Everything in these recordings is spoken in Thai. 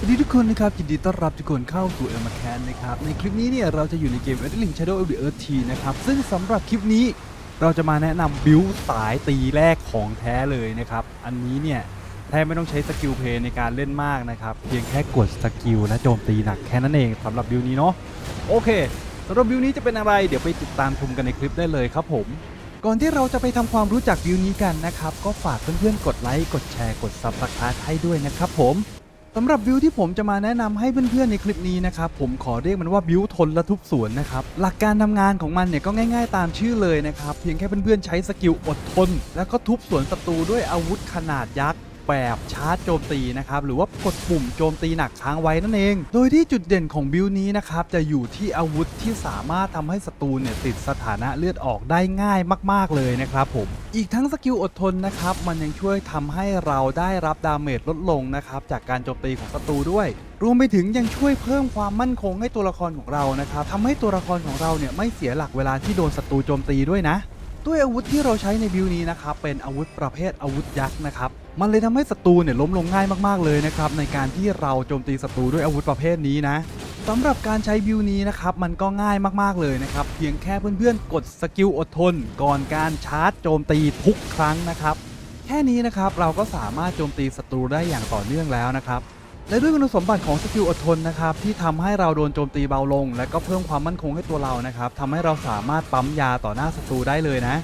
สวัสดีทุกคนนะครับยินดีต้อนรับทุกคนเข้าสู่เอลมาแคนนะครับในคลิปนี้เนี่ยเราจะอยู่ในเกม e d l i n g Shadow of the Earth T นะครับซึ่งสำหรับคลิปนี้เราจะมาแนะนำบิวสายตีแรกของแท้เลยนะครับอันนี้เนี่ยแทบไม่ต้องใช้สกิลเพย์ในการเล่นมากนะครับเพียงแค่กดสกิลและโจมตีหนักแค่นั้นเองสำหรับบิวนี้เนาะโอเคสำหรับบิวนี้จะเป็นอะไรเดี๋ยวไปติดตามชมกันในคลิปได้เลยครับผมก่อนที่เราจะไปทำความรู้จักบิวนี้กันนะครับ ก็ฝากเพื่อนๆ กดไลค์ กดแชร์ กด Subscribe ให้ด้วยนะครับผม สำหรับวิวที่ผมจะมาแนะนำให้เพื่อนๆในคลิปนี้นะครับผมขอเรียกมันว่าบิวทนและทุบสวนนะครับหลักการทำงานของมันเนี่ยก็ง่าย ๆ ตามชื่อเลยนะครับเพียงแค่เพื่อนๆใช้สกิลอดทน แล้วก็ทุบสวนศัตรูด้วยอาวุธขนาดยักษ์ แบบชาร์จโจมตีนะครับหรือว่ากดปุ่มโจมตีหนักค้างไว้นั่นเอง โดยที่จุดเด่นของบิลนี้นะครับจะอยู่ที่อาวุธที่สามารถทำให้ศัตรูเนี่ยติดสถานะเลือดออกได้ง่ายมาก ๆ เลยนะครับผมอีกทั้งสกิลอดทนนะครับมันยังช่วยทำให้เราได้รับดาเมจลดลงนะครับจากการโจมตีของศัตรูด้วยรวมไปถึงยังช่วยเพิ่มความมั่นคงให้ตัวละครของเรานะครับทำให้ตัวละครของเราเนี่ยไม่เสียหลักเวลาที่โดนศัตรูโจมตีด้วยนะ ด้วยอาวุธที่เราใช้ในบิวนี้นะครับเป็นอาวุธประเภทอาวุธยักษ์นะครับ มันเลยทำให้ศัตรูเนี่ยล้มลงง่ายมากๆเลยนะครับในการที่เราโจมตีศัตรูด้วยอาวุธประเภทนี้นะสำหรับการใช้บิวนี้นะครับมันก็ง่ายมากๆเลยนะครับเพียงแค่เพื่อนๆ กดสกิลอดทน ก่อนการชาร์จโจมตีทุกครั้งนะครับ แค่นี้นะครับเราก็สามารถโจมตีศัตรูได้อย่างต่อเนื่องแล้วนะครับและด้วยคุณสมบัติของสกิลอดทนนะครับที่ทำให้เราโดนโจมตีเบาลง และก็เพิ่มความมั่นคงให้ตัวเรานะครับทำให้เราสามารถปั๊มยาต่อหน้าศัตรูได้เลยนะ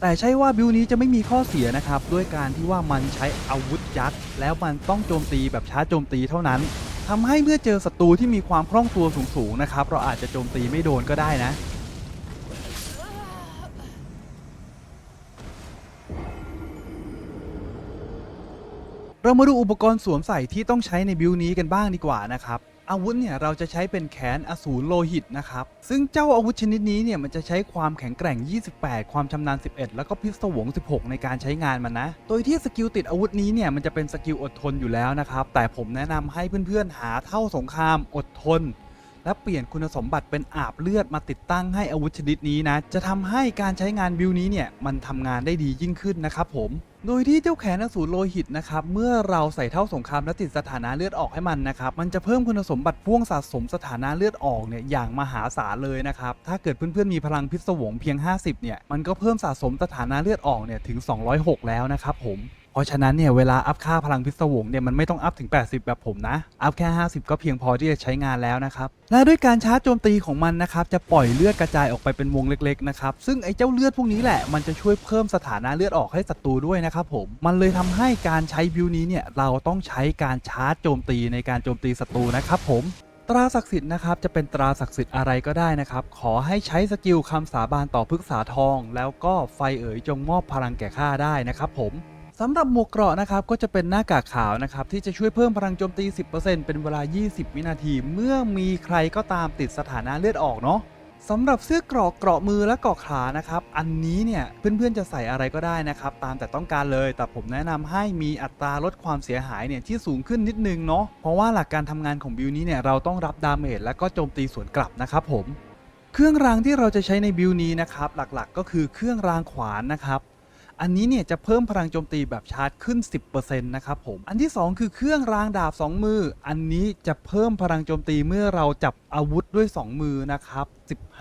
แต่ใช่ว่าบิวนี้จะไม่มีข้อเสียนะครับ ด้วยการที่ว่ามันใช้อาวุธยักษ์ แล้วมันต้องโจมตีแบบช้าโจมตีเท่านั้นทำให้เมื่อเจอศัตรูที่มีความคล่องตัวสูงๆนะครับ เราอาจจะโจมตีไม่โดนก็ได้นะเรามาดูอุปกรณ์สวมใส่ที่ต้องใช้ในบิวนี้กันบ้างดีกว่านะครับ อาวุธเนี่ยเราจะใช้เป็นแขนอสูรโลหิตนะครับ ซึ่งเจ้าอาวุธชนิดนี้เนี่ยมันจะใช้ความแข็งแกร่ง 28 ความชำนาญ 11 แล้วก็พิศวง 16 ในการใช้งานมันนะ โดยที่สกิลติดอาวุธนี้เนี่ยมันจะเป็นสกิลอดทนอยู่แล้วนะครับ แต่ผมแนะนำให้เพื่อนๆหาเท่าสงครามอดทนและเปลี่ยนคุณสมบัติเป็นอาบเลือดมาติดตั้งให้อาวุธชนิดนี้นะ จะทำให้การใช้งานบิวนี้เนี่ยมันทำงานได้ดียิ่งขึ้นนะครับผม โดยที่เจ้าแขนอสูรโลหิตนะครับเมื่อเราใส่เท่าสงครามและติดสถานะเลือดออกให้มันนะครับมันจะเพิ่มคุณสมบัติพ่วงสะสมสถานะเลือดออกเนี่ยอย่างมหาศาลเลยนะครับถ้าเกิดเพื่อนๆมีพลังพิศวงเพียง 50เนี่ยมันก็เพิ่มสะสมสถานะเลือดออกเนี่ยถึง 206 แล้วนะครับผม เพราะฉะนั้นเนี่ยเวลาอัพค่าพลังพิศวงเนี่ยมันไม่ต้องอัพถึง 80 แบบผมนะ อัพแค่ 50 ก็เพียงพอที่จะใช้งานแล้วนะครับ และด้วยการชาร์จโจมตีของมันนะครับ จะปล่อยเลือดกระจายออกไปเป็นวงเล็กๆนะครับ ซึ่งไอ้เจ้าเลือดพวกนี้แหละมันจะช่วยเพิ่มสถานะเลือดออกให้ศัตรูด้วยนะครับผม มันเลยทำให้การใช้บิวนี้เนี่ยเราต้องใช้การชาร์จโจมตีในการโจมตีศัตรูนะครับผมตราศักดิ์สิทธิ์นะครับจะเป็นตราศักดิ์สิทธิ์อะไรก็ได้นะครับ ขอให้ใช้สกิลคำสาบานต่อพฤกษาทอง แล้วก็ไฟเอ๋ยจงมอบพลังแก่ข้าได้นะครับผม สำหรับหมวกเกราะนะครับก็จะเป็นหน้ากากขาวนะครับที่จะช่วยเพิ่มพลังโจมตี 10%เป็นเวลา 20 วินาที เมื่อมีใครก็ตามติดสถานะเลือดออกเนาะสำหรับเสื้อเกราะเกราะมือและเกราะขานะครับอันนี้เนี่ยเพื่อนๆจะใส่อะไรก็ได้นะครับตามแต่ต้องการเลย แต่ผมแนะนำให้มีอัตราลดความเสียหายเนี่ยที่สูงขึ้นนิดนึงเนาะเพราะว่าหลักการทำงานของบิวนี้เนี่ยเราต้องรับดาเมจและก็โจมตีสวนกลับนะครับผมเครื่องรางที่เราจะใช้ในบิวนี้นะครับหลักๆ ก็คือเครื่องรางขวานนะครับ อันนี้เนี่ยจะเพิ่มพลังโจมตีแบบชาร์จขึ้น 10%นะครับผม อันที่ 2 คือเครื่องรางดาบ 2 มือ อันนี้จะเพิ่มพลังโจมตีเมื่อเราจับอาวุธด้วย 2 มือนะครับ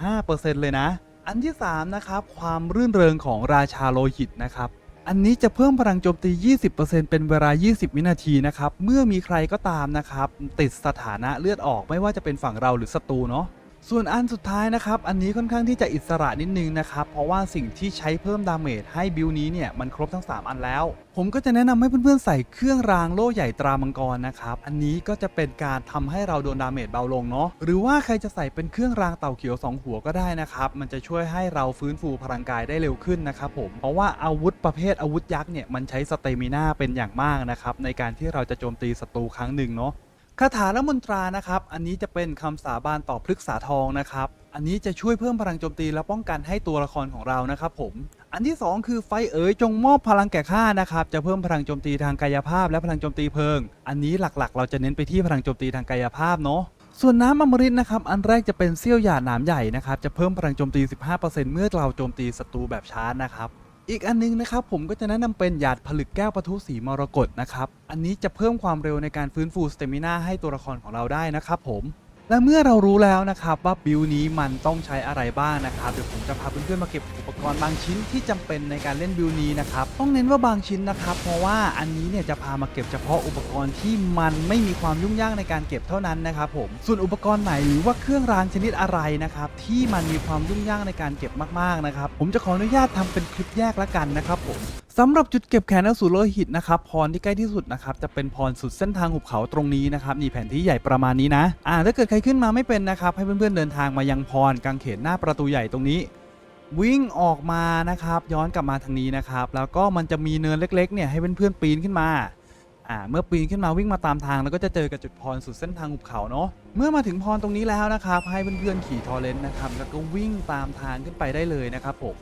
15%เลยนะ อันที่ 3 นะครับความรื่นเริงของราชาโลหิตนะครับอันนี้จะเพิ่มพลังโจมตี 20%เป็นเวลา 20 วินาทีนะครับ เมื่อมีใครก็ตามนะครับ ติดสถานะเลือดออกไม่ว่าจะเป็นฝั่งเราหรือศัตรูเนาะ ส่วนอันสุดท้ายนะครับ อันนี้ค่อนข้างที่จะอิสระนิดนึงนะครับ เพราะว่าสิ่งที่ใช้เพิ่มดาเมจให้บิวนี้เนี่ยมันครบทั้ง 3 อันแล้ว ผมก็จะแนะนำให้เพื่อนๆใส่เครื่องรางโล่ใหญ่ตรามังกรนะครับ อันนี้ก็จะเป็นการทำให้เราโดนดาเมจเบาลงเนาะ หรือว่าใครจะใส่เป็นเครื่องรางเต่าเขียว 2 หัวก็ได้นะครับ มันจะช่วยให้เราฟื้นฟูพลังกายได้เร็วขึ้นนะครับผม เพราะว่าอาวุธประเภทอาวุธยักษ์เนี่ยมันใช้สเตมิน่าเป็นอย่างมากนะครับในการที่เราจะโจมตีศัตรูครั้งหนึ่งเนาะ คาถาและมนตรานะครับ อันนี้จะเป็นคำสาบานต่อพฤกษาทองนะครับ อันนี้จะช่วยเพิ่มพลังโจมตีและป้องกันให้ตัวละครของเรานะครับผม อันที่ 2 คือไฟเอ๋ยจงมอบพลังแก่ข้านะครับ จะเพิ่มพลังโจมตีทางกายภาพ และพลังโจมตีเพลิง อันนี้หลักๆ เราจะเน้นไปที่พลังโจมตีทางกายภาพเนาะส่วนน้ำอมฤตนะครับ อันแรกจะเป็นเซี่ยวหยาดหนามใหญ่นะครับ จะเพิ่มพลังโจมตี 15%เมื่อเราโจมตีศัตรูแบบชาร์จนะครับ อีกอันนึงนะครับผมก็จะแนะนำเป็นหยาดผลึกแก้วปะทุสีมรกตนะครับ อันนี้จะเพิ่มความเร็วในการฟื้นฟูสเตมินาให้ตัวละครของเราได้นะครับผม และเมื่อเรารู้แล้วนะครับว่าบิลนี้มันต้องใช้อะไรบ้างนะครับเดี๋ยวผมจะพาเพื่อนๆมาเก็บอุป กรณ์บางชิ้นที่จำเป็นในการเล่นบิลนี้นะครับต้องเน้นว่าบางชิ้นนะครับ เพราะว่าอันนี้เนี่ยจะพามาเก็บเฉพาะอุปกรณ์ที่มันไม่มีความยุ่งยากในการเก็บเท่านั้นนะครับผมส่วนอุปกรณ์ไหนหรือว่าเครื่องรางชนิดอะไรนะครับที่มันมีความยุ่งยากในการเก็บมากๆนะครับผมจะขออนุญาตทำเป็นคลิปแยกละกันนะครับผมสำหรับจุดเก็บแขนอสูรโลหิตนะครับพรที่ใกล้ที่สุดนะครับจะเป็นพรสุดเส้นทางหุบเขาตรงนี้นะครับนี่แผนที่ใหญ่ประมาณนี้นะอ่าถ้าเกิดใครขึ้นมาไม่เป็นนะครับให้เพื่อนๆเดินทางมายังพรกางเขนหน้าประตูใหญ่ตรงนี้ วิ่งออกมานะครับ ย้อนกลับมาทางนี้นะครับ แล้วก็มันจะมีเนินเล็กๆเนี่ยให้เพื่อนๆปีนขึ้นมาอ่าเมื่อปีนขึ้นมาวิ่งมาตามทางแล้วก็จะเจอกับจุดพรสุดเส้นทางหุบเขาเนาะเมื่อมาถึงพรตรงนี้แล้วนะครับให้เพื่อนๆขี่ทอร์เรนต์นะครับ แล้วก็วิ่งตามทางขึ้นไปได้เลยนะครับผม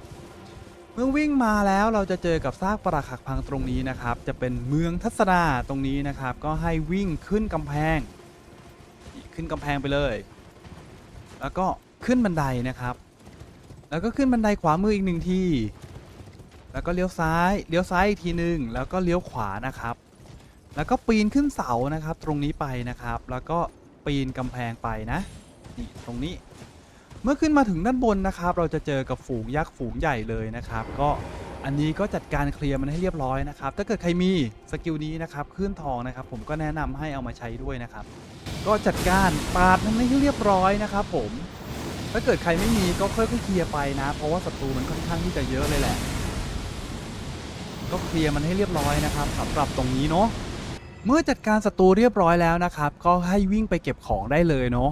เมื่อวิ่งมาแล้วเราจะเจอกับซากปรักหักพังตรงนี้นะครับ จะเป็นเมืองทัศนาตรงนี้นะครับ ก็ให้วิ่งขึ้นกำแพง ขึ้นกำแพงไปเลย แล้วก็ขึ้นบันไดนะครับ แล้วก็ขึ้นบันไดขวามืออีกหนึ่งที แล้วก็เลี้ยวซ้าย เลี้ยวซ้ายอีกทีหนึ่งแล้วก็เลี้ยวขวานะครับ แล้วก็ปีนขึ้นเสานะครับ ตรงนี้ไปนะครับ แล้วก็ปีนกำแพงไปนะนี่ตรงนี้ เมื่อขึ้นมาถึงด้านบนนะครับ เราจะเจอกับฝูงยักษ์ฝูงใหญ่เลยนะครับ ก็อันนี้ก็จัดการเคลียร์มันให้เรียบร้อยนะครับ ถ้าเกิดใครมีสกิลนี้นะครับคลื่นทองนะครับ ผมก็แนะนำให้เอามาใช้ด้วยนะครับ ก็จัดการปาดมันให้เรียบร้อยนะครับ ผม ถ้าเกิดใครไม่มีก็ค่อยๆเคลียร์ไปนะ เพราะว่าศัตรูมันค่อนข้างที่จะเยอะเลยแหละ ก็เคลียร์มันให้เรียบร้อยนะครับสำหรับตรงนี้เนาะเมื่อจัดการศัตรูเรียบร้อยแล้วนะครับ ก็ให้วิ่งไปเก็บของได้เลยเนาะ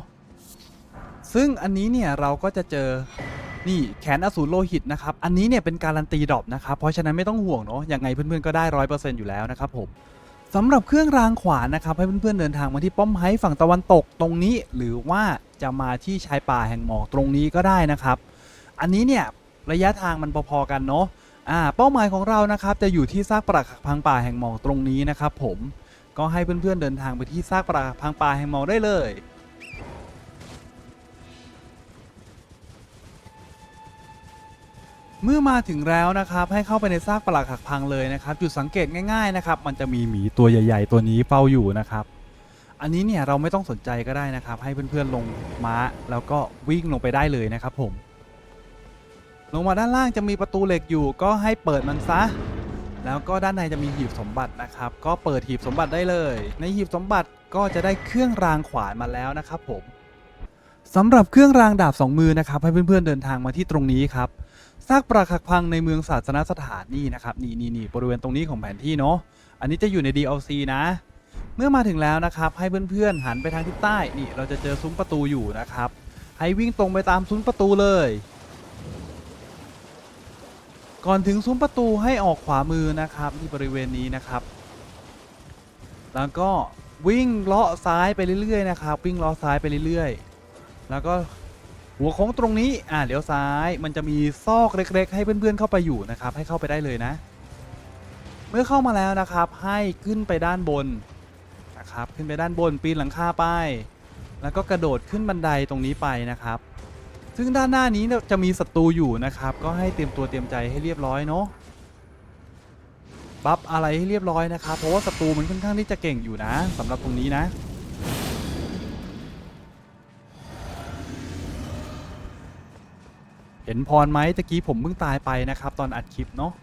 ซึ่งอันนี้เนี่ยเราก็จะเจอนี่แขนอสูรโลหิตนะครับ อันนี้เนี่ยเป็นการันตีดรอปนะครับ เพราะฉะนั้นไม่ต้องห่วงเนาะยังไงเพื่อนๆก็ได้ร้อยเปอร์เซ็นต์อยู่แล้วนะครับผม สำหรับเครื่องรางขวานนะครับให้เพื่อนๆเดินทางมาที่ป้อมไฮฝั่งตะวันตกตรงนี้ หรือว่าจะมาที่ชายป่าแห่งหมอกตรงนี้ก็ได้นะครับ อันนี้เนี่ยระยะทางมันพอๆกันเนาะอ่าเป้าหมายของเรานะครับจะอยู่ที่ซากปรักหักพังป่าแห่งหมอกตรงนี้นะครับผมก็ให้เพื่อนๆเดินทางไปที่ซากปรักหักพังป่าแห่งหมอกได้เลย เมื่อมาถึงแล้วนะครับให้เข้าไปในซากปลักหักพังเลยนะครับ จุดสังเกตง่ายๆนะครับมันจะมีหมีตัวใหญ่ ๆ ตัวนี้เฝ้าอยู่นะครับ อันนี้เนี่ยเราไม่ต้องสนใจก็ได้นะครับ ให้เพื่อนๆลงม้าแล้วก็วิ่งลงไปได้เลยนะครับผม ลงมาด้านล่างจะมีประตูเหล็กอยู่ก็ให้เปิดมันซะแล้วก็ด้านในจะมีหีบสมบัตินะครับ ก็เปิดหีบสมบัติได้เลย ในหีบสมบัติก็จะได้เครื่องรางขวานมาแล้วนะครับผมสำหรับเครื่องรางดาบสองมือนะครับให้เพื่อนๆเดินทางมาที่ตรงนี้ครับ ซากปรักหักพังในเมืองศาสนสถานนี่นะครับนี่นี่นี่บริเวณตรงนี้ของแผนที่เนาะอันนี้จะอยู่ใน DLC นะ เมื่อมาถึงแล้วนะครับ ให้เพื่อนๆหันไปทางทิศใต้นี่เราจะเจอซุ้มประตูอยู่นะครับ ให้วิ่งตรงไปตามซุ้มประตูเลย ก่อนถึงซุ้มประตูให้ออกขวามือนะครับที่บริเวณนี้นะครับ แล้วก็วิ่งเลาะซ้ายไปเรื่อยๆนะครับ วิ่งเลาะซ้ายไปเรื่อยๆ แล้วก็ หัวโค้งตรงนี้อ่าเลี้ยวซ้ายมันจะมีซอกเล็ก ๆ ให้เพื่อนๆเข้าไปอยู่นะครับ ให้เข้าไปได้เลยนะ เมื่อเข้ามาแล้วนะครับ ให้ขึ้นไปด้านบนนะครับ ขึ้นไปด้านบนปีนหลังคาไปแล้วก็กระโดดขึ้นบันไดตรงนี้ไปนะครับ ซึ่งด้านหน้านี้จะมีศัตรูอยู่นะครับ ก็ให้เตรียมตัวเตรียมใจให้เรียบร้อยเนาะบัฟอะไรให้เรียบร้อยนะครับ เพราะว่าศัตรูมันค่อนข้างที่จะเก่งอยู่นะสำหรับตรงนี้นะ เห็นพรไหมตะกี้ผมเพิ่งตายไปนะครับ ตอนอัดคลิปเนาะ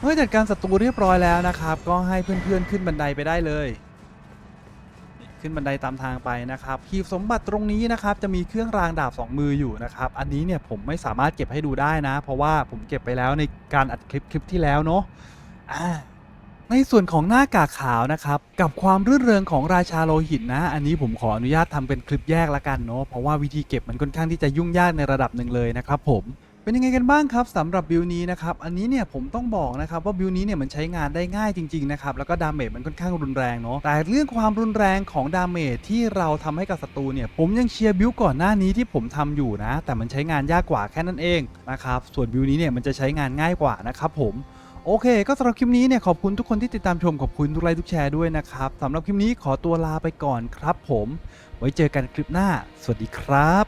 เมื่อจัดการศัตรูเรียบร้อยแล้วนะครับ ก็ให้เพื่อนๆขึ้นบันไดไปได้เลย ขึ้นบันไดตามทางไปนะครับหีบสมบัติตรงนี้นะครับ จะมีเครื่องรางดาบสองมืออยู่นะครับ อันนี้เนี่ยผมไม่สามารถเก็บให้ดูได้นะ เพราะว่าผมเก็บไปแล้วในการอัดคลิปคลิปที่แล้วเนาะอ่า ในส่วนของหน้ากากขาวนะครับ กับความรื่นเริงของราชาโลหิตนะ อันนี้ผมขออนุญาตทำเป็นคลิปแยกละกันเนาะเพราะว่าวิธีเก็บมันค่อนข้างที่จะยุ่งยากในระดับหนึ่งเลยนะครับผมเป็นยังไงกันบ้างครับสำหรับบิลนี้นะครับอันนี้เนี่ยผมต้องบอกนะครับว่าบิลนี้เนี่ยมันใช้งานได้ง่ายจริงๆนะครับแล้วก็ดาเมจมันค่อนข้างรุนแรงเนาะแต่เรื่องความรุนแรงของดาเมจที่เราทำให้กับศัตรูเนี่ยผมยังเชียร์บิลก่อนหน้านี้ที่ผมทำอยู่นะ แต่มันใช้งานยากกว่าแค่นั้นเองนะครับส่วนบิลนี้เนี่ยมันจะใช้งานง่ายกว่านะครับผม โอเค ก็สำหรับคลิปนี้เนี่ยขอบคุณทุกคนที่ติดตามชมขอบคุณทุกไลค์ทุกแชร์ด้วยนะครับสำหรับคลิปนี้ขอตัวลาไปก่อนครับผม ไว้เจอกันคลิปหน้า สวัสดีครับ